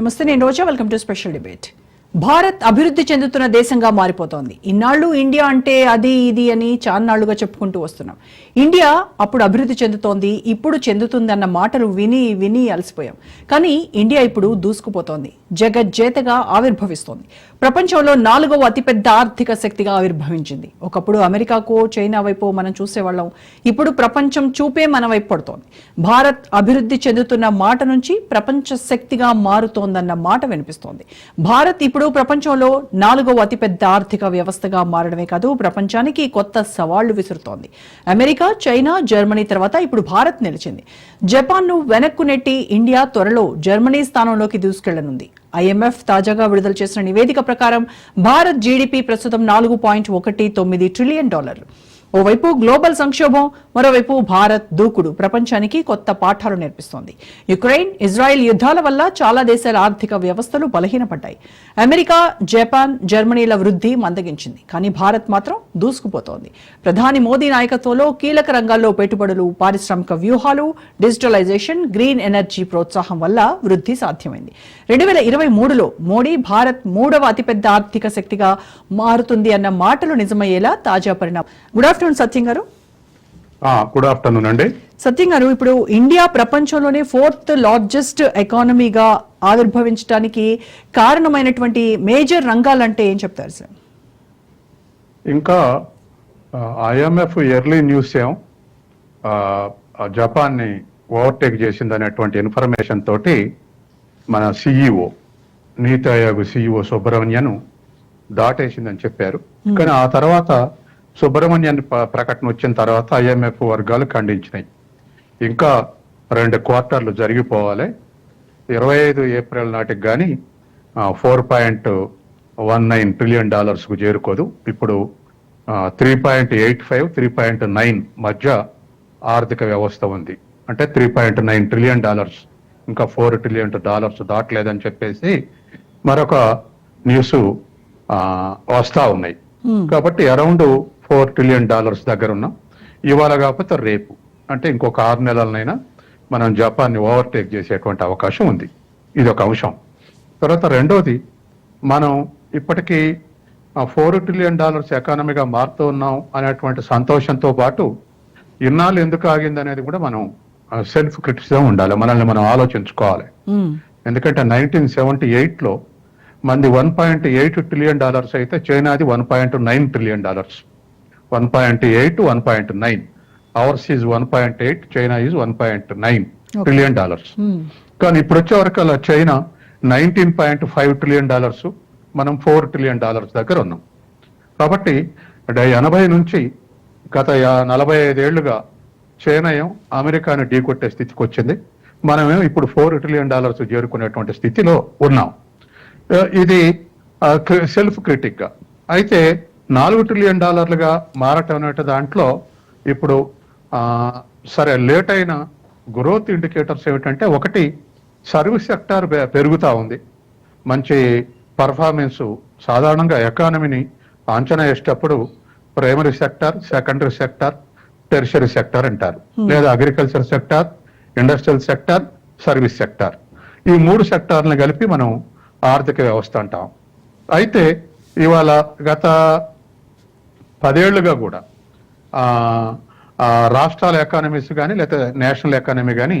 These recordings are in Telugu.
నమస్తే నేను Roja. Welcome to special debate Bharat అభివృద్ధి చెందుతున్న దేశంగా మారిపోతోంది. ఇన్నాళ్ళు ఇండియా అంటే అది ఇది అని చాన్నాళ్ళుగా చెప్పుకుంటూ వస్తున్నాం. ఇండియా అప్పుడు అభివృద్ధి చెందుతోంది ఇప్పుడు చెందుతుంది అన్న మాటలు విని విని అలసిపోయాం. కానీ ఇండియా ఇప్పుడు దూసుకుపోతోంది. జగజ్జేతగా ఆవిర్భవిస్తోంది. ప్రపంచంలో నాలుగవ అతిపెద్ద ఆర్థిక శక్తిగా ఆవిర్భవించింది. ఒకప్పుడు అమెరికాకో చైనా వైపు మనం చూసేవాళ్ళం. ఇప్పుడు ప్రపంచం చూపే మన వైపు పడుతోంది. భారత్ అభివృద్ధి చెందుతున్న మాట నుంచి ప్రపంచ శక్తిగా మారుతోందన్న మాట వినిపిస్తోంది. భారత్ ఇప్పుడు ప్రపంచంలో నాలుగవ అతిపెద్ద ఆర్థిక వ్యవస్థగా మారడమే కాదు ప్రపంచానికి కొత్త సవాళ్ళు విసురుతోంది. అమెరికా చైనా జర్మనీ తర్వాత ఇప్పుడు భారత్ నిలిచింది. జపాన్ను వెనక్కు నెట్టి ఇండియా త్వరలో జర్మనీ స్థానంలోకి దూసుకెళ్ళనుంది. ఐఎంఎఫ్ తాజాగా విడుదల చేసిన నివేదిక ప్రకారం భారత్ జీడీపీ ప్రస్తుతం నాలుగు పాయింట్ ఒకటి తొమ్మిది ట్రిలియన్ డాలర్లు ఓవైపు గ్లోబల్ సంక్షోభం మరోవైపు భారత్ దూకుడు. ప్రపంచానికి కొత్త పాఠాలు నేర్పిస్తోంది. యుక్రెయిన్ ఇజ్రాయెల్ యుద్ధాల వల్ల చాలా దేశాల ఆర్థిక వ్యవస్థలు బలహీనపడ్డాయి. అమెరికా జపాన్ జర్మనీల వృద్ధి మందగించింది. కానీ భారత్ మాత్రం దూసుకుపోతోంది. ప్రధాని మోదీ నాయకత్వంలో కీలక రంగాల్లో పెట్టుబడులు పారిశ్రామిక వ్యూహాలు డిజిటలైజేషన్ గ్రీన్ ఎనర్జీ ప్రోత్సాహం వల్ల వృద్ధి సాధ్యమైంది. రెండు వేల ఇరవై మూడులో మోడీ భారత్ మూడవ అతిపెద్ద ఆర్థిక శక్తిగా మారుతుంది అన్న మాటలు నిజమయ్యేలా తాజా పరిణామం. గుడ్ ఆఫ్టర్నూన్ సత్యం గారు? గుడ్ ఆఫ్టర్నూన్ అండి. సత్యం గారు ఇప్పుడు ఇండియా ప్రపంచంలోనే ఫోర్త్ లార్జెస్ట్ ఎకానమీగా ఆవిర్భవించడానికి కారణమైనటువంటి మేజర్ రంగాలంటే ఏం చెప్తారు సార్? ఇంకా ఐఎంఎఫ్ ఎర్లీ న్యూస్ ఏం జపాన్ని ఓవర్టేక్ చేసింది అనేటువంటి ఇన్ఫర్మేషన్ తోటి మన సిఇఓ నీతి ఆయోగ్ సిఇఓ సుబ్రహ్మణ్యన్ దాటేసిందని చెప్పారు. కానీ ఆ తర్వాత సుబ్రహ్మణ్యన్ ప్రకటన వచ్చిన తర్వాత ఐఎంఎఫ్ వర్గాలు ఖండించినాయి. ఇంకా రెండు క్వార్టర్లు జరిగిపోవాలి. ఇరవై ఐదు ఏప్రిల్ నాటికి కానీ four point one nine trillion డాలర్స్కు చేరుకోదు. ఇప్పుడు three point eight five three point nine మధ్య ఆర్థిక వ్యవస్థ ఉంది. అంటే three point nine trillion dollars ఇంకా ఫోర్ ట్రిలియన్ డాలర్స్ దాటలేదని చెప్పేసి మరొక న్యూస్ వస్తా ఉన్నాయి. కాబట్టి అరౌండ్ ఫోర్ ట్రిలియన్ డాలర్స్ దగ్గర ఉన్నాం. ఇవాళ కాకపోతే రేపు అంటే ఇంకొక ఆరు నెలలనైనా మనం జపాన్ని ఓవర్టేక్ చేసేటువంటి అవకాశం ఉంది. ఇది ఒక అంశం. తర్వాత రెండోది మనం ఇప్పటికీ ఫోర్ ట్రిలియన్ డాలర్స్ ఎకానమీగా మారుతూ ఉన్నాం అనేటువంటి సంతోషంతో పాటు ఇన్నాళ్ళు ఎందుకు ఆగింది అనేది కూడా మనం సెల్ఫ్ క్రిటిసిజం ఉండాలి. మనల్ని మనం ఆలోచించుకోవాలి. ఎందుకంటే నైన్టీన్ సెవెంటీ ఎయిట్లో మంది one point eight trillion dollars అయితే చైనాది one point nine trillion dollars. One point eight one point nine ours is one point eight China is one point nine trillion dollars. కానీ ఇప్పుడు వచ్చే వరకు అలా China nineteen point five trillion dollars మనం ఫోర్ ట్రిలియన్ డాలర్స్ దగ్గర ఉన్నాం. కాబట్టి ఎనభై నుంచి గత నలభై ఐదేళ్ళుగా చైనా అమెరికాను ఢీకొట్టే స్థితికి వచ్చింది. మనమేం ఇప్పుడు ఫోర్ ట్రిలియన్ డాలర్స్ చేరుకునేటువంటి స్థితిలో ఉన్నాం. ఇది సెల్ఫ్ క్రిటిక్గా. అయితే నాలుగు ట్రిలియన్ డాలర్లుగా మారటం అనే దాంట్లో ఇప్పుడు సరే లేట్ అయిన గ్రోత్ ఇండికేటర్స్ ఏమిటంటే ఒకటి సర్వీస్ సెక్టార్ పెరుగుతా ఉంది. మంచి పర్ఫార్మెన్స్ సాధారణంగా ఎకానమీని అంచనా వేసేటప్పుడు primary sector secondary sector tertiary sector అంటారు. లేదా agriculture sector industrial sector service sector ఈ మూడు సెక్టార్లను కలిపి మనం ఆర్థిక వ్యవస్థ అంటాం. అయితే ఇవాళ గత పదేళ్ళుగా కూడా రాష్ట్రాల ఎకానమీస్ కానీ లేదా నేషనల్ ఎకానమీ కానీ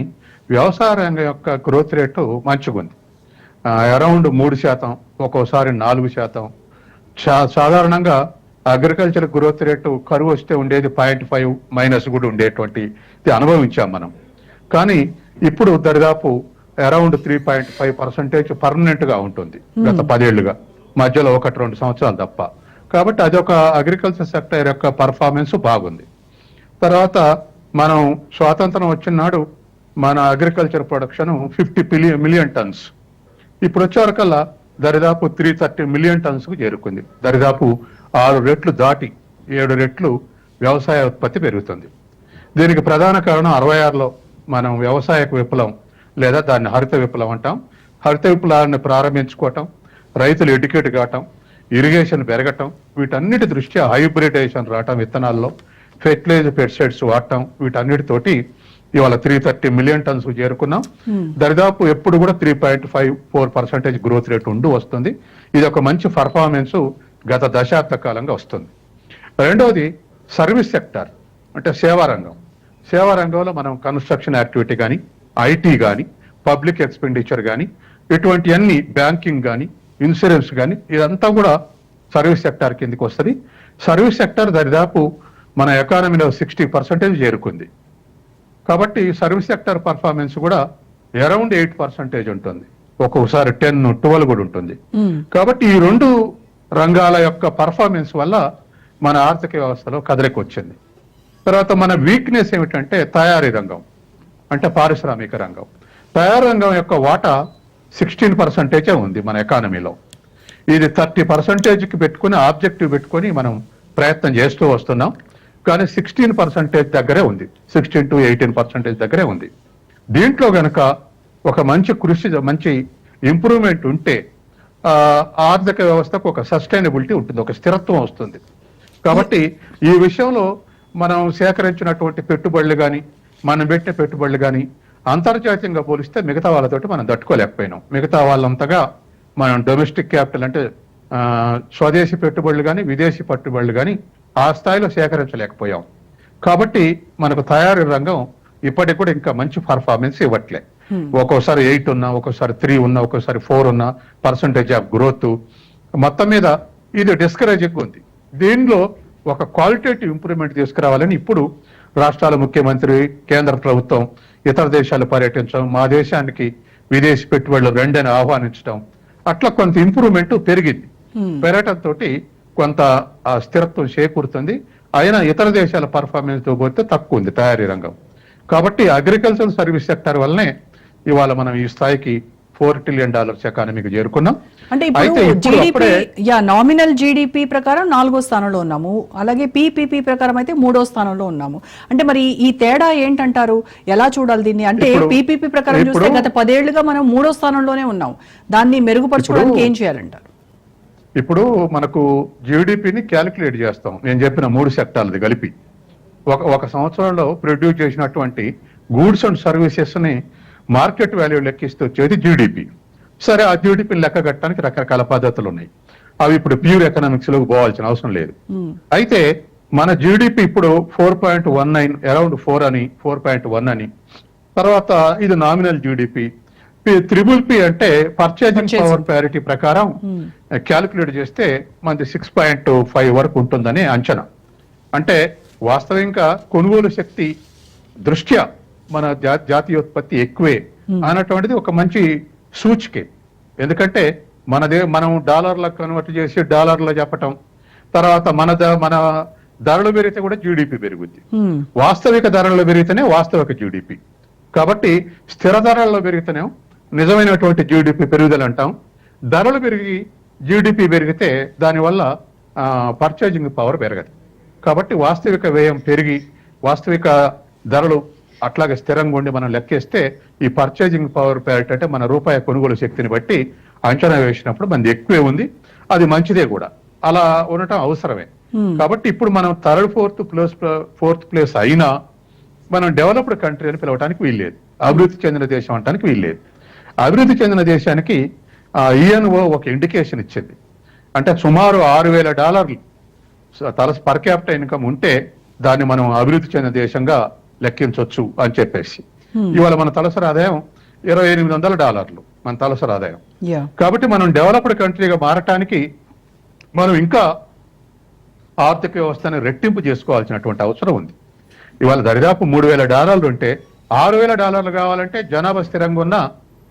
వ్యవసాయ రంగం యొక్క గ్రోత్ రేటు మంచిగుంది. అరౌండ్ మూడు శాతం ఒక్కోసారి నాలుగు శాతం. సాధారణంగా అగ్రికల్చర్ గ్రోత్ రేటు కరువు వస్తే ఉండేది పాయింట్ ఫైవ్ మైనస్ కూడా ఉండేటువంటి ఇది అనుభవించాం మనం. కానీ ఇప్పుడు దరిదాపు around three point five percentage పర్మనెంట్గా ఉంటుంది గత పదేళ్ళుగా. మధ్యలో ఒకటి రెండు సంవత్సరాలు తప్ప. కాబట్టి అదొక అగ్రికల్చర్ సెక్టర్ యొక్క పర్ఫార్మెన్స్ బాగుంది. తర్వాత మనం స్వాతంత్రం వచ్చిన నాడు మన agriculture production fifty million million tons ఇప్పుడు వచ్చేవరకల్లా దరిదాపు త్రీ థర్టీ మిలియన్ టన్స్కు చేరుకుంది. దరిదాపు ఆరు రెట్లు దాటి ఏడు రెట్లు వ్యవసాయ ఉత్పత్తి పెరుగుతుంది. దీనికి ప్రధాన కారణం అరవై ఆరులో మనం వ్యవసాయక విప్లవం లేదా దాన్ని హరిత విప్లవం అంటాం. హరిత విప్లవాన్ని ప్రారంభించుకోవటం రైతులు ఎడ్యుకేట్ కావటం ఇరిగేషన్ పెరగటం వీటన్నిటి దృష్ట్యా హైబ్రిడైజేషన్ రావటం విత్తనాల్లో ఫెర్టిలైజర్ పెస్టిసైడ్స్ వాడటం వీటన్నిటితోటి ఇవాళ త్రీ థర్టీ మిలియన్ టన్స్ చేరుకున్నాం. దరిదాపు ఎప్పుడు కూడా three point five four percentage growth rate ఉండి వస్తుంది. ఇది ఒక మంచి పర్ఫార్మెన్స్ గత దశాబ్ద కాలంగా వస్తుంది. రెండవది సర్వీస్ సెక్టర్ అంటే సేవా రంగం. సేవా రంగంలో మనం కన్స్ట్రక్షన్ యాక్టివిటీ కానీ ఐటీ కానీ పబ్లిక్ ఎక్స్పెండిచర్ కానీ ఇటువంటి అన్ని బ్యాంకింగ్ కానీ ఇన్సూరెన్స్ కానీ ఇదంతా కూడా సర్వీస్ సెక్టార్ కిందకి వస్తుంది. సర్వీస్ సెక్టార్ దరిదాపు మన ఎకానమీలో సిక్స్టీ పర్సెంటేజ్ చేరుకుంది. కాబట్టి సర్వీస్ సెక్టర్ పర్ఫార్మెన్స్ కూడా అరౌండ్ ఎయిట్ పర్సెంటేజ్ ఉంటుంది. ఒక్కొక్కసారి టెన్ ట్వెల్వ్ కూడా ఉంటుంది. కాబట్టి ఈ రెండు రంగాల యొక్క పర్ఫార్మెన్స్ వల్ల మన ఆర్థిక వ్యవస్థలో కదలిక వచ్చింది తర్వాత మన వీక్నెస్ ఏమిటంటే తయారీ రంగం అంటే పారిశ్రామిక రంగం. తయారీ రంగం యొక్క వాటా సిక్స్టీన్ పర్సెంటేజే ఉంది మన ఎకానమీలో. ఇది థర్టీ పర్సెంటేజ్కి పెట్టుకుని ఆబ్జెక్టివ్ పెట్టుకొని మనం ప్రయత్నం చేస్తూ వస్తున్నాం. కానీ సిక్స్టీన్ పర్సెంటేజ్ దగ్గరే ఉంది. సిక్స్టీన్ టు ఎయిటీన్ పర్సెంటేజ్ దగ్గరే ఉంది. దీంట్లో గనక ఒక మంచి కృషి మంచి ఇంప్రూవ్మెంట్ ఉంటే ఆర్థిక వ్యవస్థకు ఒక సస్టైనబిలిటీ ఉంటుంది ఒక స్థిరత్వం వస్తుంది. కాబట్టి ఈ విషయంలో మనం సేకరించినటువంటి పెట్టుబడులు కానీ మనం పెట్టిన పెట్టుబడులు కానీ అంతర్జాతీయంగా పోలిస్తే మిగతా వాళ్ళతోటి మనం తట్టుకోలేకపోయినాం. మిగతా వాళ్ళంతగా మనం డొమెస్టిక్ క్యాపిటల్ అంటే స్వదేశీ పెట్టుబడులు కానీ విదేశీ పెట్టుబడులు కానీ ఆ స్థాయిలో సేకరించలేకపోయాం. కాబట్టి మనకు తయారీ రంగం ఇప్పటికి కూడా ఇంకా మంచి పర్ఫార్మెన్స్ ఇవ్వట్లే. ఒక్కోసారి ఎయిట్ ఉన్నా ఒక్కోసారి త్రీ ఉన్నా ఒక్కోసారి ఫోర్ ఉన్నా పర్సంటేజ్ ఆఫ్ గ్రోత్ మొత్తం మీద ఇది డిస్కరేజింగ్ ఉంది. దీనిలో ఒక క్వాలిటేటివ్ ఇంప్రూవ్మెంట్ తీసుకురావాలని ఇప్పుడు రాష్ట్రాల ముఖ్యమంత్రి కేంద్ర ప్రభుత్వం ఇతర దేశాలు పర్యటించడం మా దేశానికి విదేశీ పెట్టుబడులు రెండని ఆహ్వానించడం అట్లా కొంత ఇంప్రూవ్మెంట్ పెరిగింది. పెరగటం తోటి కొంత ఆ స్థిరత్వం చేకూరుతుంది. అయినా ఇతర దేశాల పర్ఫార్మెన్స్తో పోతే తక్కువ ఉంది తయారీ రంగం. కాబట్టి అగ్రికల్చర్ సర్వీస్ సెక్టర్ వల్లనే ఇవాళ మనం ఈ స్థాయికి ఫోర్ ట్రిలియన్ డాలర్స్ ఎకానమీకి చేరుకున్నాం. అంటే ఇప్పుడు యా నామినల్ జీడిపి ప్రకారం నాలుగో స్థానంలో ఉన్నాము. అలాగే పీపీపీ ప్రకారం అయితే మూడో స్థానంలో ఉన్నాము. అంటే మరి ఈ తేడా ఏంటంటారు? ఎలా చూడాలి దీన్ని? అంటే పీపీపీ ప్రకారం చూస్తే గత పదేళ్ళుగా మనం మూడో స్థానంలోనే ఉన్నాం. దాన్ని మెరుగుపరచుకోవడానికి ఏం చేయాలంటారు? ఇప్పుడు మనకు జీడిపిని క్యాలిక్యులేట్ చేస్తాం. నేను చెప్పిన మూడు సెక్టార్లది కలిపి. ఒక ఒక సంవత్సరంలో ప్రొడ్యూస్ చేసినటువంటి గూడ్స్ అండ్ సర్వీసెస్ని మార్కెట్ వాల్యూ లెక్కిస్తూ వచ్చేది జీడిపి సరే ఆ జీడిపిని లెక్క కట్టడానికి రకరకాల పద్ధతులు ఉన్నాయి. అవి ఇప్పుడు ప్యూర్ ఎకనామిక్స్లోకి పోవాల్సిన అవసరం లేదు. అయితే మన జీడిపి ఇప్పుడు four point one nine around four అని ఫోర్ పాయింట్ వన్ అని. తర్వాత ఇది నామినల్ జీడిపి త్రిబుల్ పి అంటే పర్చేజింగ్. పవర్ ప్యారిటీ ప్రకారం క్యాలిక్యులేట్ చేస్తే మనది సిక్స్ పాయింట్ ఫైవ్ వరకు ఉంటుందని అంచనా. అంటే వాస్తవంగా కొనుగోలు శక్తి దృష్ట్యా మన జా- జాతీయోత్పత్తి ఎక్కువే అన్నటువంటిది ఒక మంచి సూచికే. ఎందుకంటే మనదే మనం డాలర్లకు కన్వర్ట్ చేసి డాలర్లో చెప్పటం తర్వాత మన మన ధరలు పెరిగితే కూడా జీడిపి పెరుగుద్ది. వాస్తవిక ధరల్లో పెరిగితేనే వాస్తవిక జీడిపి. కాబట్టి స్థిర ధరల్లో పెరిగితేనే నిజమైనటువంటి జీడిపి పెరుగుదల అంటాం. ధరలు పెరిగి జీడిపి పెరిగితే దానివల్ల పర్చేజింగ్ పవర్ పెరగదు. కాబట్టి వాస్తవిక వ్యయం పెరిగి వాస్తవిక ధరలు అట్లాగే స్థిరంగా ఉండి మనం లెక్కేస్తే ఈ పర్చేజింగ్ పవర్ ప్యారిటీ అంటే మన రూపాయి కొనుగోలు శక్తిని బట్టి అంచనా వేసినప్పుడు మనది ఎక్కువే ఉంది. అది మంచిదే కూడా. అలా ఉండటం అవసరమే. కాబట్టి ఇప్పుడు మనం third fourth place fourth place అయినా మనం డెవలప్డ్ కంట్రీ అని పిలవడానికి వీల్లేదు. అభివృద్ధి చెందిన దేశం అంటానికి వీల్లేదు. అభివృద్ధి చెందిన దేశానికి ఈఎన్ఓ ఒక ఇండికేషన్ ఇచ్చింది. అంటే సుమారు ఆరు వేల డాలర్లు. తల పర్ క్యాపిటల్ ఇన్కమ్ ఉంటే దాన్ని మనం అభివృద్ధి చెందిన దేశంగా లెక్కించవచ్చు అని చెప్పేసి. ఇవాళ మన తలసరి ఆదాయం ఇరవై ఎనిమిది వందల డాలర్లు మన తలసరి ఆదాయం. కాబట్టి మనం డెవలప్డ్ కంట్రీగా మారటానికి మనం ఇంకా ఆర్థిక వ్యవస్థని రెట్టింపు చేసుకోవాల్సినటువంటి అవసరం ఉంది. ఇవాళ దరిదాపు మూడు వేల డాలర్లు ఉంటే ఆరు వేల డాలర్లు కావాలంటే జనాభా స్థిరంగా ఉన్నా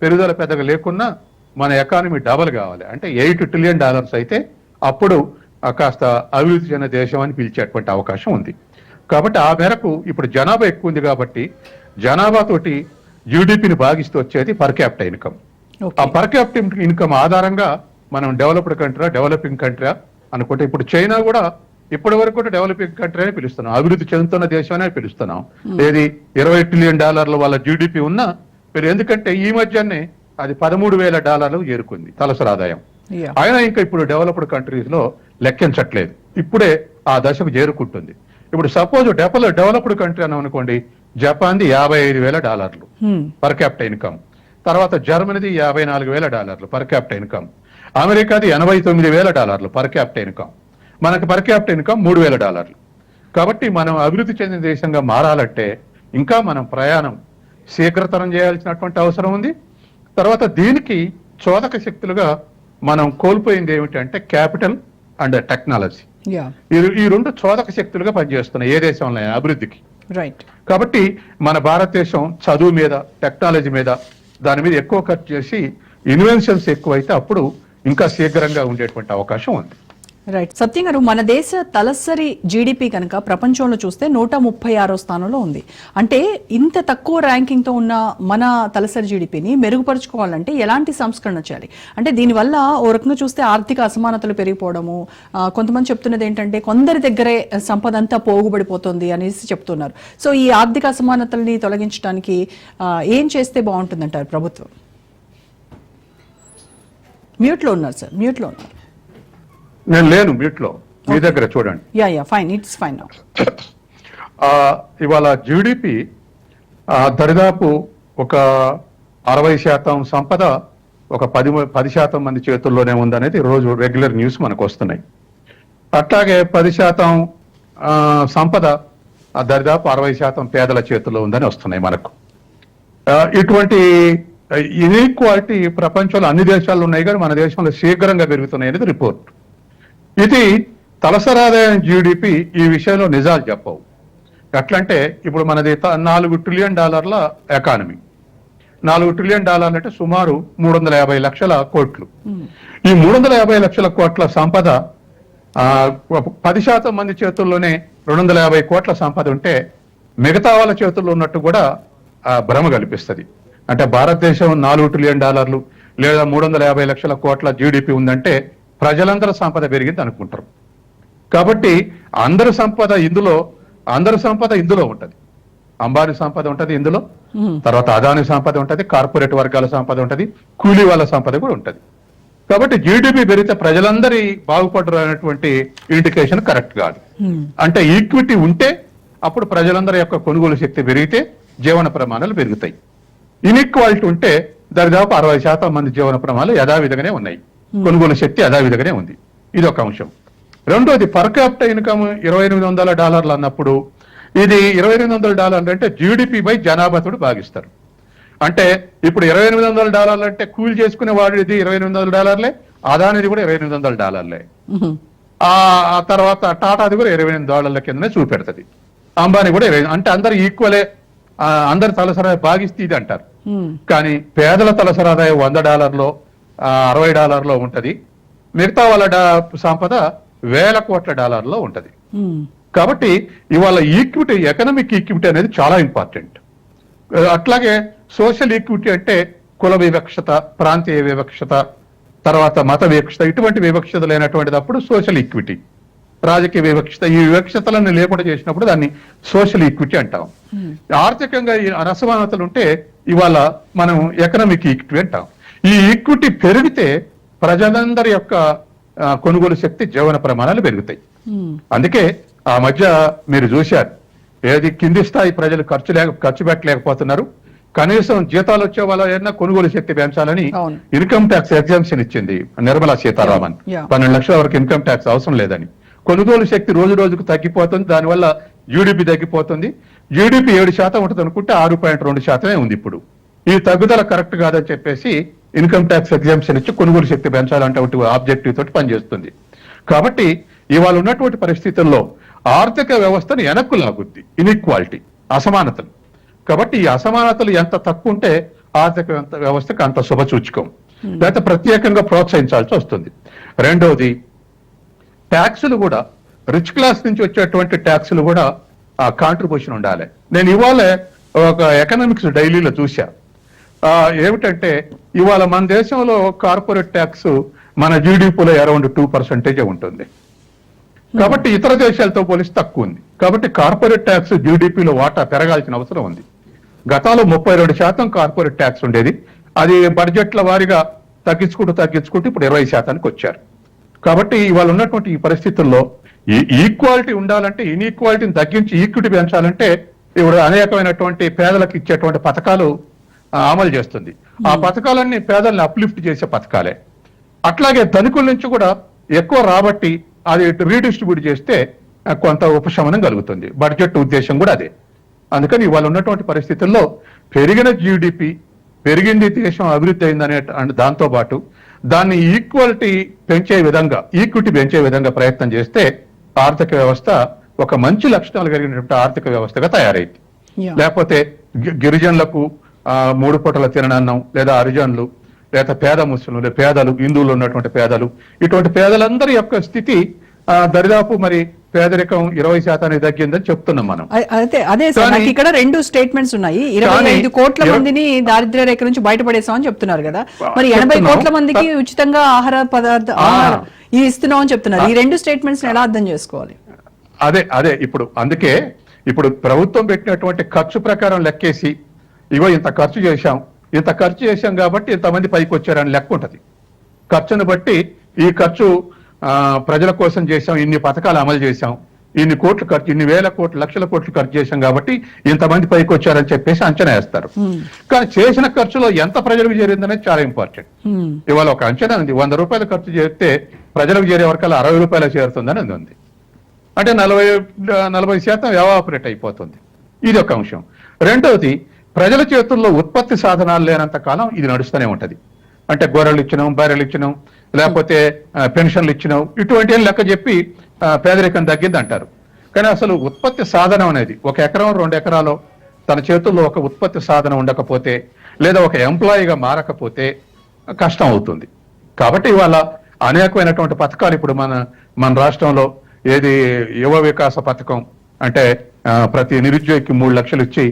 పెరుగుదల పెద్దగా లేకున్నా మన ఎకానమీ డబల్ కావాలి. అంటే ఎయిట్ ట్రిలియన్ డాలర్స్ అయితే అప్పుడు కాస్త అభివృద్ధి చెందిన దేశం అని పిలిచేటువంటి అవకాశం ఉంది. కాబట్టి ఆ మేరకు ఇప్పుడు జనాభా ఎక్కువ ఉంది కాబట్టి జనాభా తోటి జీడిపిని భాగిస్తూ వచ్చేది పర్ క్యాపిటల్ ఇన్కమ్ ఆ పర్ క్యాపిటల్ ఇన్కమ్ ఆధారంగా మనం డెవలప్డ్ కంట్రీ డెవలపింగ్ కంట్రీ అనుకుంటే ఇప్పుడు చైనా కూడా ఇప్పటి వరకు కూడా డెవలపింగ్ కంట్రీ అని పిలుస్తున్నాం. అభివృద్ధి చెందుతున్న దేశం అనే పిలుస్తున్నాం. ఏది ఇరవై ట్రిలియన్ డాలర్ల వాళ్ళ జీడిపి ఉన్నా మీరు ఎందుకంటే ఈ మధ్యనే అది పదమూడు వేల డాలర్లకు చేరుకుంది తలసరి ఆదాయం. యా ఆయన ఇంకా ఇప్పుడు డెవలప్డ్ కంట్రీస్లో లెక్కించట్లేదు. ఇప్పుడే ఆ దశకు చేరుకుంటుంది. ఇప్పుడు సపోజ్ డెవలప్ డెవలప్డ్ కంట్రీ అని అనుకోండి జపాన్ది యాభై ఐదు వేల డాలర్లు. పర్ క్యాపిటల్ ఇన్కమ్ తర్వాత జర్మనీది యాభై నాలుగు వేల డాలర్లు పర్ క్యాపిటల్ ఇన్కమ్ అమెరికాది ఎనభై తొమ్మిది వేల డాలర్లు పర్ క్యాపిటల్ ఇన్కమ్ మనకి పర్ క్యాపిటల్ ఇన్కమ్ మూడు వేల డాలర్లు. కాబట్టి మనం అభివృద్ధి చెందిన దేశంగా మారాలంటే ఇంకా మనం ప్రయాణం శీఘ్రతరం చేయాల్సినటువంటి అవసరం ఉంది. తర్వాత దీనికి చోదక శక్తులుగా మనం కోల్పోయింది ఏమిటంటే క్యాపిటల్ అండ్ టెక్నాలజీ ఈ రెండు చోదక శక్తులుగా పనిచేస్తున్నాయి ఏ దేశంలో అభివృద్ధికి. రైట్ కాబట్టి మన భారతదేశం చదువు మీద టెక్నాలజీ మీద దాని మీద ఎక్కువ ఖర్చు చేసి ఇన్వెన్షన్స్ ఎక్కువైతే అప్పుడు ఇంకా శీఘ్రంగా ఉండేటువంటి అవకాశం ఉంది. రైట్ సత్యం గారు మన దేశ తలసరి జీడిపి కనుక ప్రపంచంలో చూస్తే నూట ముప్పై ఆరో స్థానంలో ఉంది. అంటే ఇంత తక్కువ ర్యాంకింగ్తో ఉన్న మన తలసరి జీడిపిని మెరుగుపరుచుకోవాలంటే ఎలాంటి సంస్కరణ చేయాలి? అంటే దీనివల్ల ఓ రకంగా చూస్తే ఆర్థిక అసమానతలు పెరిగిపోవడము కొంతమంది చెప్తున్నది ఏంటంటే కొందరి దగ్గరే సంపద అంతా పోగుబడిపోతుంది అనేసి చెప్తున్నారు. సో ఈ ఆర్థిక అసమానతల్ని తొలగించడానికి ఏం చేస్తే బాగుంటుందంటారు ప్రభుత్వం? మ్యూట్లో ఉన్నారు సార్ మ్యూట్లో ఉన్నారు. నేను లేను మీట్లో మీ దగ్గర చూడండి. Yeah yeah fine it's fine ఇవాళ జీడిపి దరిదాపు ఒక అరవై శాతం సంపద ఒక పది పది శాతం మంది చేతుల్లోనే ఉందనేది రోజు రెగ్యులర్ న్యూస్ మనకు వస్తున్నాయి. అట్లాగే పది శాతం సంపద ఆ, దరిదాపు అరవై శాతం పేదల చేతుల్లో ఉందని వస్తున్నాయి మనకు. ఇటువంటి ఇన్ఈక్వాలిటీ ప్రపంచంలో అన్ని దేశాల్లో ఉన్నాయి కానీ మన దేశంలో శీఘ్రంగా పెరుగుతున్నాయి అనేది రిపోర్ట్. ఇది తలసరి ఆదాయం జీడిపి ఈ విషయంలో నిజాలు చెప్పవు. ఎట్లంటే ఇప్పుడు మనది నాలుగు ట్రిలియన్ డాలర్ల ఎకానమీ నాలుగు ట్రిలియన్ డాలర్లు అంటే సుమారు మూడు వందల యాభై లక్షల కోట్లు. ఈ మూడు వందల యాభై లక్షల కోట్ల సంపద పది శాతం మంది చేతుల్లోనే రెండు వందల యాభై కోట్ల సంపద ఉంటే మిగతా వాళ్ళ చేతుల్లో ఉన్నట్టు కూడా భ్రమ కల్పిస్తుంది. అంటే భారతదేశం నాలుగు ట్రిలియన్ డాలర్లు లేదా మూడు వందల యాభై లక్షల కోట్ల జీడిపి ఉందంటే ప్రజలందరూ సంపద పెరిగింది అనుకుంటారు. కాబట్టి అందరి సంపద ఇందులో అందరి సంపద ఇందులో ఉంటది. అంబానీ సంపద ఉంటది ఇందులో తర్వాత అదాని సంపద ఉంటది కార్పొరేట్ వర్గాల సంపద ఉంటది కూలీ వాళ్ళ సంపద కూడా ఉంటది. కాబట్టి జీడిపి పెరిగితే ప్రజలందరి బాగుపడరు అనేటువంటి ఇండికేషన్ కరెక్ట్ కాదు అంటే ఈక్విటీ ఉంటే అప్పుడు ప్రజలందరి యొక్క కొనుగోలు శక్తి పెరిగితే జీవన ప్రమాణాలు పెరుగుతాయి. ఇన్ఈక్వాలిటీ ఉంటే దరిదాపు అరవై శాతం మంది జీవన ప్రమాణాలు యథావిధిగానే ఉన్నాయి. కొనుగోలు శక్తి యథావిధిగానే ఉంది. ఇది ఒక అంశం. రెండోది పర్ క్యాపిటల్ ఇన్కమ్ ఇరవై ఎనిమిది వందల డాలర్లు అన్నప్పుడు ఇది ఇరవై ఎనిమిది వందల డాలర్లు అంటే జీడిపి బై జనాభాతుడు భాగిస్తారు. అంటే ఇప్పుడు ఇరవై ఎనిమిది వందల డాలర్లు అంటే కూలి చేసుకునే వాడిది ఇరవై ఎనిమిది వందల డాలర్లే అదానిది కూడా ఇరవై ఎనిమిది వందల డాలర్లే. ఆ తర్వాత టాటాది కూడా ఇరవై ఎనిమిది డాలర్ల కిందనే చూపెడుతుంది. అంబానీ కూడా ఇరవై అంటే అందరు ఈక్వలే అందరి తలసరి భాగిస్తే ఇది అంటారు. కానీ పేదల తలసరి ఆదాయం వంద డాలర్లో అరవై డాలర్లో ఉంటది. మిగతా వాళ్ళ సంపద వేల కోట్ల డాలర్లో ఉంటది. కాబట్టి ఇవాళ ఈక్విటీ ఎకనామిక్ ఈక్విటీ అనేది చాలా ఇంపార్టెంట్. అట్లాగే సోషల్ ఈక్విటీ అంటే కుల వివక్షత ప్రాంతీయ వివక్షత తర్వాత మత వివక్షత ఇటువంటి వివక్షత లేనటువంటిది అప్పుడు సోషల్ ఈక్విటీ. రాజకీయ వివక్షత ఈ వివక్షతలను లేకుండా చేసినప్పుడు దాన్ని సోషల్ ఈక్విటీ అంటాం. ఆర్థికంగా ఈ అసమానతలు ఉంటే ఇవాళ మనం ఎకనామిక్ ఈక్విటీ అంటాం. ఈ ఈక్విటీ పెరిగితే ప్రజలందరి యొక్క కొనుగోలు శక్తి జీవన ప్రమాణాలు పెరుగుతాయి. అందుకే ఆ మధ్య మీరు చూశారు ఏది కింది స్థాయి ప్రజలు ఖర్చు లేక ఖర్చు పెట్టలేకపోతున్నారు. కనీసం జీతాలు వచ్చే వాళ్ళ ఏదైనా కొనుగోలు శక్తి పెంచాలని. ఇన్కమ్ ట్యాక్స్ ఎగ్జామ్షన్ ఇచ్చింది నిర్మలా సీతారామన్. పన్నెండు లక్షల వరకు ఇన్కమ్ ట్యాక్స్ అవసరం లేదని. కొనుగోలు శక్తి రోజు రోజుకు తగ్గిపోతుంది దానివల్ల జీడిపి తగ్గిపోతుంది. జీడిపి ఏడు శాతం ఉంటుంది అనుకుంటే ఆరు పాయింట్ రెండు శాతమే ఉంది ఇప్పుడు. ఈ తగ్గుదల కరెక్ట్ కాదని చెప్పేసి ఇన్కమ్ ట్యాక్స్ ఎగ్జామ్షన్ ఇచ్చి కొనుగోలు శక్తి పెంచాలంటే ఆబ్జెక్టివ్ తోటి పనిచేస్తుంది. కాబట్టి ఇవాళ ఉన్నటువంటి పరిస్థితుల్లో ఆర్థిక వ్యవస్థను వెనక్కు లాగుద్ది. ఇన్ఈక్వాలిటీ అసమానతలు. కాబట్టి ఈ అసమానతలు ఎంత తక్కువ ఉంటే ఆర్థిక వ్యవస్థ- వ్యవస్థకు అంత శుభసూచకం లేకపోతే ప్రత్యేకంగా ప్రోత్సహించాల్సి వస్తుంది. రెండోది ట్యాక్సులు కూడా రిచ్ క్లాస్ నుంచి వచ్చేటువంటి ట్యాక్సులు కూడా ఆ కాంట్రిబ్యూషన్ ఉండాలి. నేను ఇవాళ ఒక ఎకనామిక్స్ డైలీలో చూసా ఆ, ఏమిటంటే ఇవాళ మన దేశంలో కార్పొరేట్ ట్యాక్స్ మన జీడిపిలో అరౌండ్ టూ పర్సెంటేజ్ ఉంటుంది. కాబట్టి ఇతర దేశాలతో పోలిస్తే తక్కువ ఉంది. కాబట్టి కార్పొరేట్ ట్యాక్స్ జీడిపిలో వాటా పెరగాల్సిన అవసరం ఉంది. గతంలో ముప్పై రెండు శాతం కార్పొరేట్ ట్యాక్స్ ఉండేది. అది బడ్జెట్ల వారీగా తగ్గించుకుంటూ తగ్గించుకుంటూ ఇప్పుడు ఇరవై శాతానికి వచ్చారు. కాబట్టి ఇవాళ ఉన్నటువంటి ఈ పరిస్థితుల్లో ఈ ఈక్వాలిటీ ఉండాలంటే ఇన్ఈక్వాలిటీని తగ్గించి ఈక్విటీ పెంచాలంటే ఇప్పుడు అనేకమైనటువంటి పేదలకు ఇచ్చేటువంటి పథకాలు అమలు చేస్తుంది. ఆ పథకాలన్నీ పేదల్ని అప్లిఫ్ట్ చేసే పథకాలే. అట్లాగే ధనికుల నుంచి కూడా ఎక్కువ రాబట్టి అది రీడిస్ట్రిబ్యూట్ చేస్తే కొంత ఉపశమనం కలుగుతుంది. బడ్జెట్ ఉద్దేశం కూడా అదే. అందుకని ఇవాళ ఉన్నటువంటి పరిస్థితుల్లో పెరిగిన జీడిపి పెరిగింది దేశం అభివృద్ధి అయిందనే అనే దాంతో పాటు దాన్ని ఈక్వాలిటీ పెంచే విధంగా ఈక్విటీ పెంచే విధంగా ప్రయత్నం చేస్తే ఆర్థిక వ్యవస్థ ఒక మంచి లక్షణాలు కలిగినటువంటి ఆర్థిక వ్యవస్థగా తయారైంది. లేకపోతే గిరిజనులకు మూడు పూటల తిననన్నం లేదా హరిజనులు లేదా పేద ముస్లింలు లేదా పేదలు హిందువులు ఉన్నటువంటి పేదలు. ఇటువంటి పేదలందరి యొక్క స్థితి దరిదాపు మరి పేదరికం ఇరవై శాతానికి తగ్గిందని చెప్తున్నాం మనం. అయితే అదే సార్ నాకు ఇక్కడ రెండు స్టేట్మెంట్స్ ఉన్నాయి. ఇరవై ఐదు కోట్ల మందిని దారిద్ర్య రేఖ నుంచి బయటపడేసామని చెప్తున్నారు కదా. మరి. ఎనభై కోట్ల మందికి ఉచితంగా ఆహార పదార్థ ఇది ఇస్తున్నాం అని చెప్తున్నారు. ఈ రెండు స్టేట్మెంట్స్ ఎలా అర్థం చేసుకోవాలి? అదే అదే ఇప్పుడు అందుకే ఇప్పుడు ప్రభుత్వం పెట్టినటువంటి ఖర్చు ప్రకారం లెక్కేసి ఇగో ఇంత ఖర్చు చేశాం. ఇంత ఖర్చు చేశాం కాబట్టి ఇంతమంది పైకి వచ్చారని లెక్క ఉంటది. ఖర్చును బట్టి ఈ ఖర్చు ప్రజల కోసం చేశాం ఇన్ని పథకాలు అమలు చేశాం. ఇన్ని కోట్లు ఖర్చు ఇన్ని వేల కోట్లు లక్షల కోట్లు ఖర్చు చేశాం కాబట్టి ఇంతమంది పైకి వచ్చారని చెప్పేసి అంచనా వేస్తారు. కానీ చేసిన ఖర్చులో ఎంత ప్రజలకు చేరిందనేది చాలా ఇంపార్టెంట్. ఇవాళ ఒక అంచనా ఉంది. వంద రూపాయలు ఖర్చు చేస్తే ప్రజలకు చేరే వరకల్లా అరవై రూపాయలు చేరుతుందని అది ఉంది. అంటే నలభై నలభై శాతం ఎవాపరేట్ అయిపోతుంది. ఇది ఒక అంశం. రెండవది ప్రజల చేతుల్లో ఉత్పత్తి సాధనాలు లేనంత కాలం ఇది నడుస్తూనే ఉంటది. అంటే గొర్రెలు ఇచ్చినాం బర్రెలు ఇచ్చినాం లేకపోతే పెన్షన్లు ఇచ్చినాం ఇటువంటి లెక్క చెప్పి పేదరికం తగ్గింది అంటారు కానీ అసలు ఉత్పత్తి సాధనం అనేది ఒక ఎకరం రెండు ఎకరాలో తన చేతుల్లో ఒక ఉత్పత్తి సాధనం ఉండకపోతే లేదా ఒక ఎంప్లాయీగా మారకపోతే కష్టం అవుతుంది. కాబట్టి ఇవాళ అనేకమైనటువంటి పథకాలు ఇప్పుడు మన మన రాష్ట్రంలో ఏది యువ వికాస పథకం అంటే ప్రతి నిరుద్యోగికి మూడు లక్షలు ఇచ్చి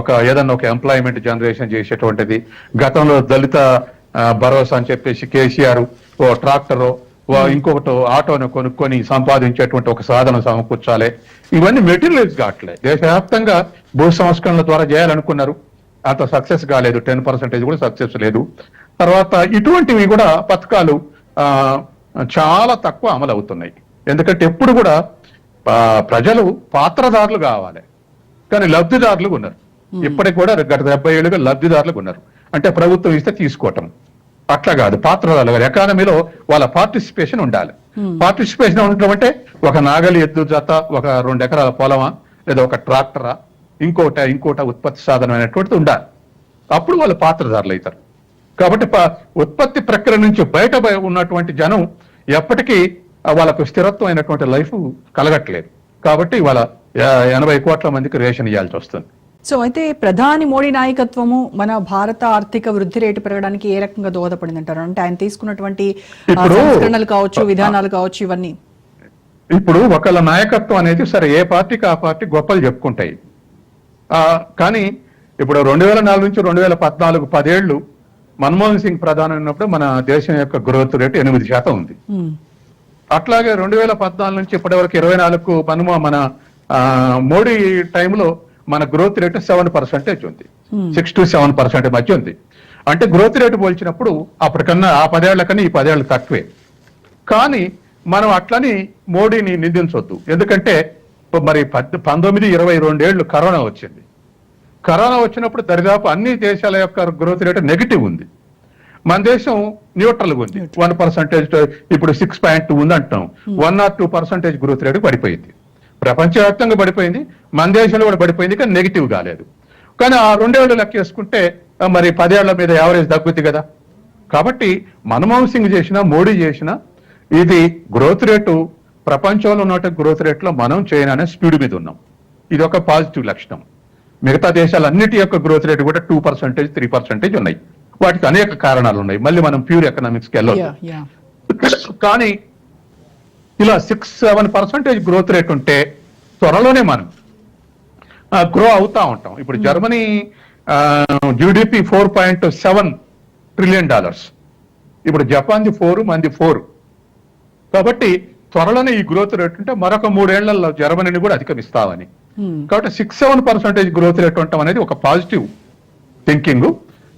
ఒక ఏదన్నా ఒక ఎంప్లాయ్మెంట్ జనరేషన్ చేసేటువంటిది. గతంలో దళిత భరోసా అని చెప్పేసి కేసీఆర్ ఓ ట్రాక్టరో ఓ ఇంకొకటి ఆటోను కొనుక్కొని సంపాదించేటువంటి ఒక సాధనం సమకూర్చాలి. ఇవన్నీ మెటీరియల్స్ కావట్లే. దేశవ్యాప్తంగా భూ సంస్కరణల ద్వారా చేయాలనుకున్నారు. అంత సక్సెస్ కాలేదు. టెన్ పర్సెంటేజ్ కూడా సక్సెస్ లేదు. తర్వాత ఇటువంటివి కూడా పథకాలు చాలా తక్కువ అమలు అవుతున్నాయి ఎందుకంటే ఎప్పుడు కూడా ప్రజలు పాత్రదారులు కావాలి. కానీ లబ్ధిదారులు ఉన్నారు. ఇప్పటికి కూడా గత డెబ్బై ఏళ్ళుగా లబ్ధిదారులు ఉన్నారు. అంటే ప్రభుత్వం ఇస్తే తీసుకోవటం. అట్లా కాదు పాత్రదారులు కాదు ఎకానమీలో వాళ్ళ పార్టిసిపేషన్ ఉండాలి. పార్టిసిపేషన్ ఉండటం అంటే ఒక నాగలి ఎద్దు జత ఒక రెండు ఎకరాల పొలమా లేదా ఒక ట్రాక్టరా ఇంకోట ఇంకోట ఉత్పత్తి సాధనం అనేటువంటిది ఉండాలి. అప్పుడు వాళ్ళు పాత్రదారులు అవుతారు. కాబట్టి ఉత్పత్తి ప్రక్రియ నుంచి బయట బయ- ఉన్నటువంటి జనం ఎప్పటికీ వాళ్ళకు స్థిరత్వమైనటువంటి లైఫ్ కలగట్లేదు. కాబట్టి వాళ్ళ ఎనభై కోట్ల మందికి రేషన్ ఇవ్వాల్సి వస్తుంది. సో అయితే ప్రధాని మోడీ నాయకత్వము మన భారత ఆర్థిక వృద్ధి రేటు పెరగడానికి ఏ రకంగా దోహదపడింది అంటారు అంటే ఆయన తీసుకున్నటువంటి సంస్కరణలు కావచ్చు విధానాలు కావచ్చు ఇవన్నీ. ఇప్పుడు ఒకళ్ళ నాయకత్వం అనేది సరే ఏ పార్టీకి ఆ పార్టీ గొప్పలు చెప్పుకుంటాయి. కానీ ఇప్పుడు రెండు వేల నాలుగు నుంచి రెండు వేల పద్నాలుగు పదేళ్ళు మన్మోహన్ సింగ్ ప్రధాని ఉన్నప్పుడు మన దేశం యొక్క గ్రోత్ రేటు ఎనిమిది శాతం ఉంది. అట్లాగే రెండు వేల పద్నాలుగు నుంచి ఇప్పటి వరకు ఇరవై నాలుగు మనము మన మోడీ టైంలో మన గ్రోత్ రేటు సెవెన్ పర్సెంటేజ్ ఉంది. సిక్స్ టు సెవెన్ పర్సెంట్ మధ్య ఉంది. అంటే గ్రోత్ రేటు పోల్చినప్పుడు అప్పటికన్నా ఆ పదేళ్ళ కన్నా ఈ పదేళ్ళు తక్కువే. కానీ మనం అట్లని మోడీని నిందించవద్దు ఎందుకంటే మరి పద్ పంతొమ్మిది ఇరవై రెండేళ్ళు కరోనా వచ్చింది. కరోనా వచ్చినప్పుడు దరిదాపు అన్ని దేశాల యొక్క గ్రోత్ రేటు నెగిటివ్ ఉంది. మన దేశం న్యూట్రల్ ఉంది. వన్ పర్సెంటేజ్ ఇప్పుడు సిక్స్ పాయింట్ టూ ఉంది అంటున్నాం one or two percentage growth rate పడిపోయింది. ప్రపంచవ్యాప్తంగా పడిపోయింది మన దేశంలో కూడా పడిపోయింది కానీ నెగిటివ్ కాలేదు కానీ ఆ రెండేళ్ళు లెక్క వేసుకుంటే ఆ, మరి పదేళ్ళ మీద యావరేజ్ తగ్గుద్ది కదా. కాబట్టి మన్మోహన్ సింగ్ చేసిన మోడీ చేసిన ఇది గ్రోత్ రేటు ప్రపంచంలో ఉన్న గ్రోత్ రేట్లో మనం చైనా అనే స్పీడ్ మీద ఉన్నాం. ఇది ఒక పాజిటివ్ లక్షణం. మిగతా దేశాలన్నిటి యొక్క గ్రోత్ రేట్ కూడా టూ పర్సెంటేజ్ త్రీ పర్సెంటేజ్ ఉన్నాయి. వాటికి అనేక కారణాలు ఉన్నాయి. మళ్ళీ మనం ప్యూర్ ఎకనామిక్స్కి వెళ్ళాలి. కానీ ఇలా six seven percentage growth rate ఉంటే త్వరలోనే మనం గ్రో అవుతా ఉంటాం. ఇప్పుడు Germany GDP four point seven trillion dollars ఇప్పుడు జపాన్ది ఫోర్ మంది ఫోర్ కాబట్టి త్వరలోనే ఈ గ్రోత్ రేట్ ఉంటే మరొక మూడేళ్ళలో జర్మనీని కూడా అధిగమిస్తామని. Hmm. కాబట్టి six seven percentage growth rate ఉండటం అనేది ఒక పాజిటివ్ థింకింగ్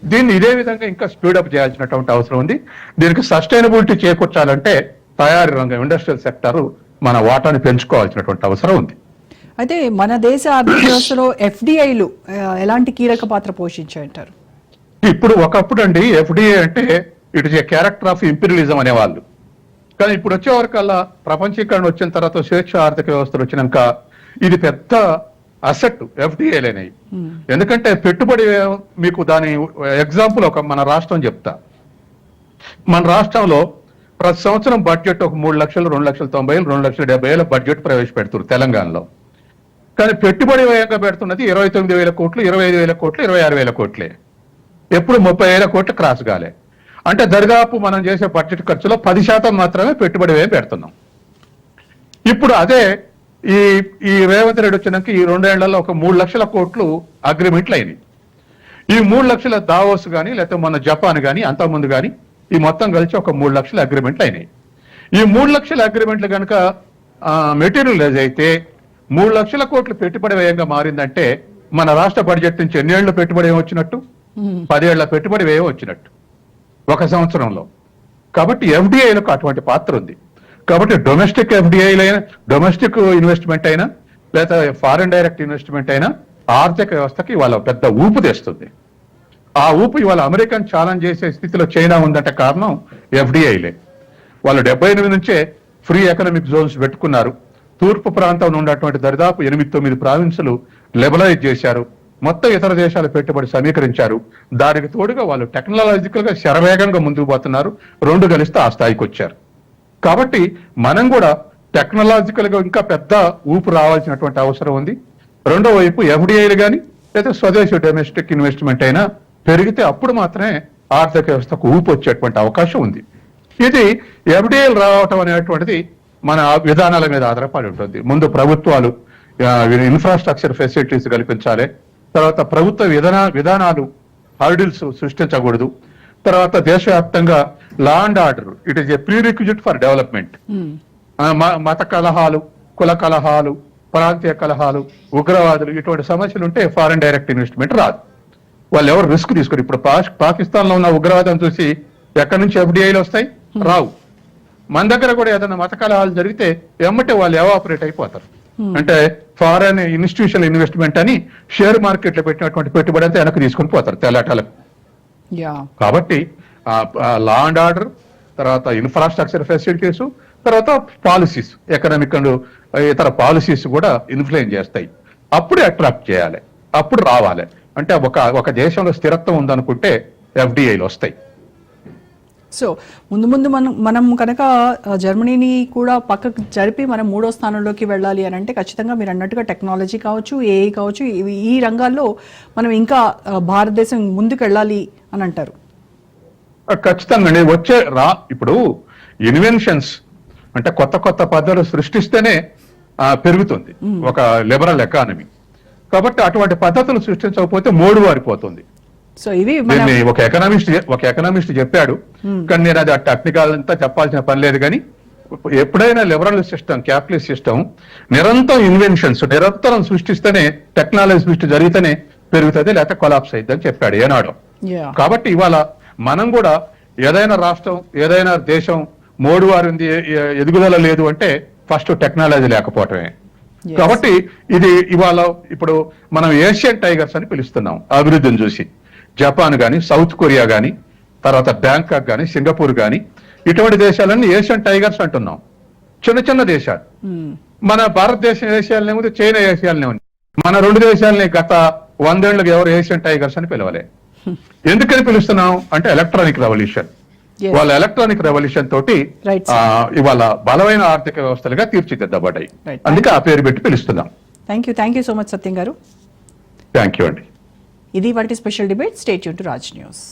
దీన్ని ఇదే విధంగా ఇంకా స్పీడప్ చేయాల్సినటువంటి అవసరం ఉంది. దీనికి సస్టైనబిలిటీ చేకూర్చాలంటే తయారీ రంగం ఇండస్ట్రియల్ సెక్టర్ మన వాటాని పెంచుకోవాల్సినటువంటి అవసరం ఉంది. అయితే మన దేశ ఆర్థిక వ్యవస్థలో ఎఫ్డిఐలు ఎలాంటి కీలక పాత్ర పోషించాయంటారు? ఇప్పుడు ఒకప్పుడు అండి ఎఫ్డిఏ అంటే it is a character of imperialism అనేవాళ్ళు. కానీ ఇప్పుడు వచ్చే వరకల్లా ప్రపంచీకరణ వచ్చిన తర్వాత స్వేచ్ఛ ఆర్థిక వ్యవస్థలు వచ్చినాక ఇది పెద్ద అసెట్ ఎఫ్డిఏలేనాయి ఎందుకంటే పెట్టుబడి మీకు దాని ఎగ్జాంపుల్ ఒక మన రాష్ట్రం చెప్తా. మన రాష్ట్రంలో ప్రతి సంవత్సరం బడ్జెట్ ఒక మూడు లక్షలు రెండు లక్షల తొంభై వేలు రెండు లక్షల డెబ్బై వేల బడ్జెట్ ప్రవేశపెడుతున్నారు తెలంగాణలో. కానీ పెట్టుబడి వ్యయంగా పెడుతున్నది ఇరవై తొమ్మిది వేల కోట్లు ఇరవై ఐదు వేల కోట్లు ఇరవై ఆరు వేల కోట్లే. ఎప్పుడు ముప్పై వేల కోట్లు క్రాస్ కాలే. అంటే దరిదాపు మనం చేసే బడ్జెట్ ఖర్చులో పది శాతం మాత్రమే పెట్టుబడి వ్యయం పెడుతున్నాం. ఇప్పుడు అదే ఈ ఈ రేవంత్ రెడ్డి వచ్చినాక ఈ రెండేళ్ళలో ఒక మూడు లక్షల కోట్లు అగ్రిమెంట్లు అయినాయి. ఈ మూడు లక్షల దావోస్ కానీ లేకపోతే మన జపాన్ కానీ అంతకుముందు కానీ ఈ మొత్తం కలిసి ఒక మూడు లక్షల అగ్రిమెంట్లు అయినాయి. ఈ మూడు లక్షల అగ్రిమెంట్లు కనుక మెటీరియలైజ్ అయితే మూడు లక్షల కోట్లు పెట్టుబడి వ్యయంగా మారిందంటే మన రాష్ట్ర బడ్జెట్ నుంచి ఎన్నేళ్ళు పెట్టుబడి వచ్చినట్టు? పదేళ్ళ పెట్టుబడి వ్యయం వచ్చినట్టు. ఒక సంవత్సరంలో. కాబట్టి ఎఫ్డిఐలకు అటువంటి పాత్ర ఉంది. కాబట్టి డొమెస్టిక్ ఎఫ్డిఐలైనా డొమెస్టిక్ ఇన్వెస్ట్మెంట్ అయినా లేదా ఫారిన్ డైరెక్ట్ ఇన్వెస్ట్మెంట్ అయినా ఆర్థిక వ్యవస్థకి వాళ్ళ పెద్ద ఊపు తెస్తుంది. ఆ ఊపు ఇవాళ అమెరికన్ ఛాలెంజ్ చేసే స్థితిలో చైనా ఉందంటే కారణం ఎఫ్డిఐలే. వాళ్ళు డెబ్బై ఎనిమిది నుంచే ఫ్రీ ఎకనామిక్ జోన్స్ పెట్టుకున్నారు. తూర్పు ప్రాంతంలో ఉన్నటువంటి దరిదాపు ఎనిమిది తొమ్మిది ప్రావిన్సులు లెబలైజ్ చేశారు. మొత్తం ఇతర దేశాల పెట్టుబడి సమీకరించారు. దానికి తోడుగా వాళ్ళు టెక్నాలజికల్గా శరవేగంగా ముందుకు పోతున్నారు. రెండు కలిస్తే ఆ స్థాయికి వచ్చారు. కాబట్టి మనం కూడా టెక్నాలజికల్గా ఇంకా పెద్ద ఊపు రావాల్సినటువంటి అవసరం ఉంది. రెండో వైపు ఎఫ్డిఐలు కానీ లేదా స్వదేశీ డొమెస్టిక్ ఇన్వెస్ట్మెంట్ అయినా పెరిగితే అప్పుడు మాత్రమే ఆర్థిక వ్యవస్థకు ఊపు వచ్చేటువంటి అవకాశం ఉంది. ఇది ఎఫ్డిఐలు రావటం అనేటువంటిది మన విధానాల మీద ఆధారపడి ఉంటుంది. ముందు ప్రభుత్వాలు ఇన్ఫ్రాస్ట్రక్చర్ ఫెసిలిటీస్ కల్పించాలి. తర్వాత ప్రభుత్వ విధాన విధానాలు హర్డిల్స్ సృష్టించకూడదు. తర్వాత దేశవ్యాప్తంగా law and order it is a prerequisite for development మత కలహాలు కుల కలహాలు ప్రాంతీయ కలహాలు ఉగ్రవాదులు ఇటువంటి సమస్యలు ఉంటే ఫారెన్ డైరెక్ట్ ఇన్వెస్ట్మెంట్ రాదు. వాళ్ళు ఎవరు రిస్క్ తీసుకోరు. ఇప్పుడు పాకిస్తాన్లో ఉన్న ఉగ్రవాదం చూసి ఎక్కడి నుంచి ఎఫ్డిఐలు వస్తాయి? రావు. మన దగ్గర కూడా ఏదైనా మత కలహాలు జరిగితే ఎమ్మటే వాళ్ళు ఎవాపరేట్ అయిపోతారు. అంటే ఫారెన్ ఇన్స్టిట్యూషనల్ ఇన్వెస్ట్మెంట్ అని షేర్ మార్కెట్లో పెట్టినటువంటి పెట్టుబడి అంతా వెనక్కి తీసుకొని పోతారు తెల్లటాలకు. కాబట్టి లా అండ్ ఆర్డర్ తర్వాత ఇన్ఫ్రాస్ట్రక్చర్ ఫెసిలిటీస్ తర్వాత పాలసీస్ ఎకనామిక్ అండ్ ఇతర పాలసీస్ కూడా ఇన్ఫ్లుయెన్స్ చేస్తాయి. అప్పుడు అట్రాక్ట్ చేయాలి. అప్పుడు రావాలి. అంటే ఒక ఒక దేశంలో స్థిరత్వం ఉందనుకుంటే ఎఫ్డిఐలు వస్తాయి. సో ముందు ముందు మనం మనం కనుక జర్మనీని కూడా పక్కకు జరిపి మనం మూడో స్థానంలోకి వెళ్ళాలి అని అంటే ఖచ్చితంగా మీరు అన్నట్టుగా టెక్నాలజీ కావచ్చు ఏఐ కావచ్చు ఇవి- ఈ రంగాల్లో మనం ఇంకా భారతదేశం ముందుకు వెళ్ళాలి అని అంటారు. ఖచ్చితంగా అండి వచ్చే రా ఇప్పుడు ఇన్వెన్షన్స్ అంటే కొత్త కొత్త పద్ధతులు సృష్టిస్తేనే పెరుగుతుంది. ఒక లిబరల్ ఎకానమీ కాబట్టి అటువంటి పద్ధతులు సృష్టించకపోతే మోడు వారిపోతుంది. సో దీన్ని ఒక ఎకనామిస్ట్ ఒక ఎకనామిస్ట్ చెప్పాడు. కానీ నేను అది ఆ టెక్నికల్ అంతా చెప్పాల్సిన పని లేదు కానీ ఎప్పుడైనా లిబరల్ సిస్టమ్ క్యాపిటలిస్ట్ సిస్టమ్ నిరంతరం ఇన్వెన్షన్స్ నిరంతరం సృష్టిస్తేనే టెక్నాలజీ సృష్టి జరిగితేనే పెరుగుతుంది లేకపోతే కొలాప్స్ అయింది అని చెప్పాడు ఏనాడు. కాబట్టి ఇవాళ మనం కూడా ఏదైనా రాష్ట్రం ఏదైనా దేశం మోడు వారింది ఎదుగుదల లేదు అంటే ఫస్ట్ టెక్నాలజీ లేకపోవటమే. కాబట్టి ఇది ఇవాళ ఇప్పుడు మనం ఏషియన్ టైగర్స్ అని పిలుస్తున్నాం అభివృద్ధిని చూసి. జపాన్ గాని సౌత్ కొరియా గాని తర్వాత బ్యాంకాక్ గాని సింగపూర్ గాని ఇటువంటి దేశాలన్నీ ఏషియన్ టైగర్స్ అంటున్నాం. చిన్న చిన్న దేశాలు. మ్మ్. మన భారతదేశం ఏషియాలనే ఉంది చైనా ఏషియాలనే ఉంది. మన రెండు దేశాలని గత వందేళ్ళకు ఎవరు ఏషియన్ టైగర్స్ అని పిలవలే. ఎందుకని పిలుస్తున్నాం? అంటే ఎలక్ట్రానిక్ రెవల్యూషన్. వాళ్ళ ఎలక్ట్రానిక్ రెవల్యూషన్ తోటి ఇవాళ బలమైన ఆర్థిక వ్యవస్థలుగా తీర్చిదిద్దబడ్డాయి. అందుకే ఆ పేరు పెట్టి పిలుస్తున్నాం. Thank you thank you so much Satyam garu. Thank you అండి. ఇది వాటి special debate state to Raj news